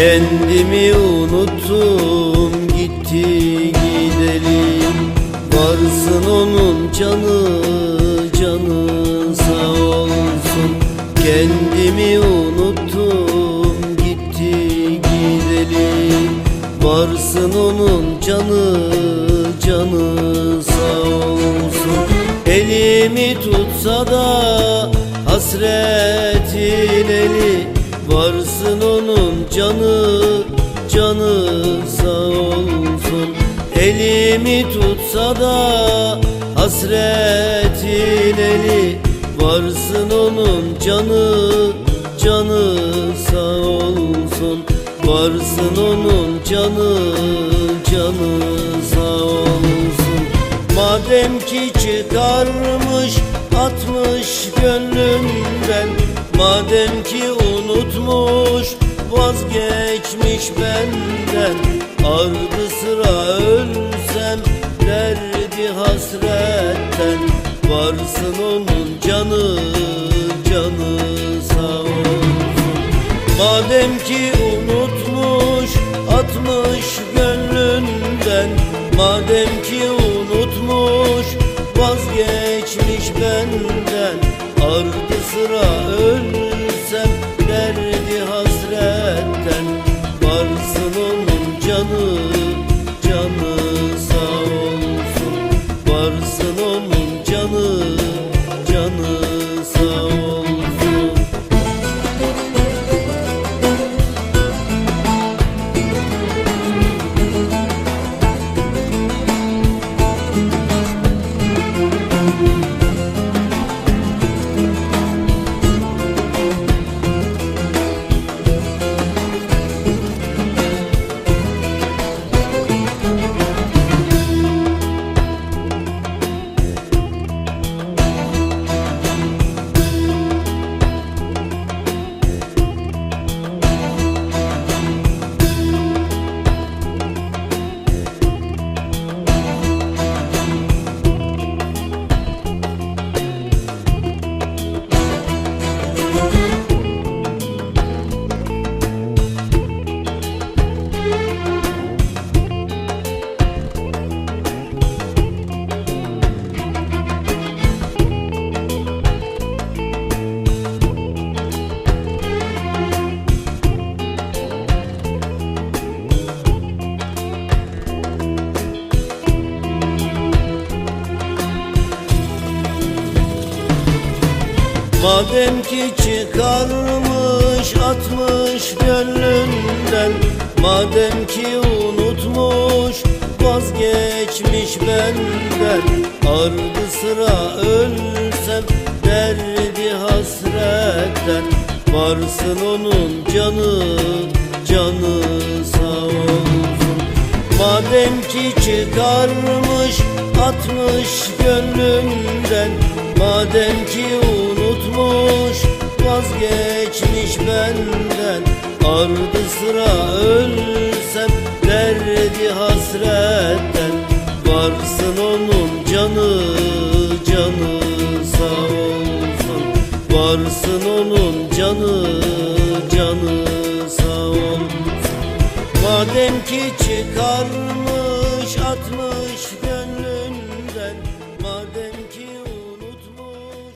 Kendimi unuttum gitti gidelim. Varsın onun canı canı sağ olsun. Kendimi unuttum gitti gidelim. Varsın onun canı canı sağ olsun. Elimi tutsa da hasretin eli Varsın onun canı canı sağ olsun. Elimi tutsa da hasretin eli. Varsın onun canı canı sağ olsun. Varsın onun canı canı sağ olsun. Madem ki çıkarmış atmış gönlümden. Madem ki unutmuş vazgeçmiş benden. Ardı sıra ölsem derdi hasretten. Varsın onun canı canı sağ olsun. Madem ki unutmuş atmış gönlünden Madem ki vazgeçmiş benden. Ardı sıra ölsem Madem ki çıkarmış atmış gönlünden Madem ki unutmuş vazgeçmiş benden. Ardı sıra ölsem derdi hasretten Varsın onun canı canı sağ olsun. Madem ki çıkarmış atmış gönlümden Madem ki unutmuş vazgeçmiş benden. Ardı sıra ölsem derdi hasretten. Varsın onun canı canı sağ olsun. Varsın onun canı canı sağ olsun. Madem ki çıkarmış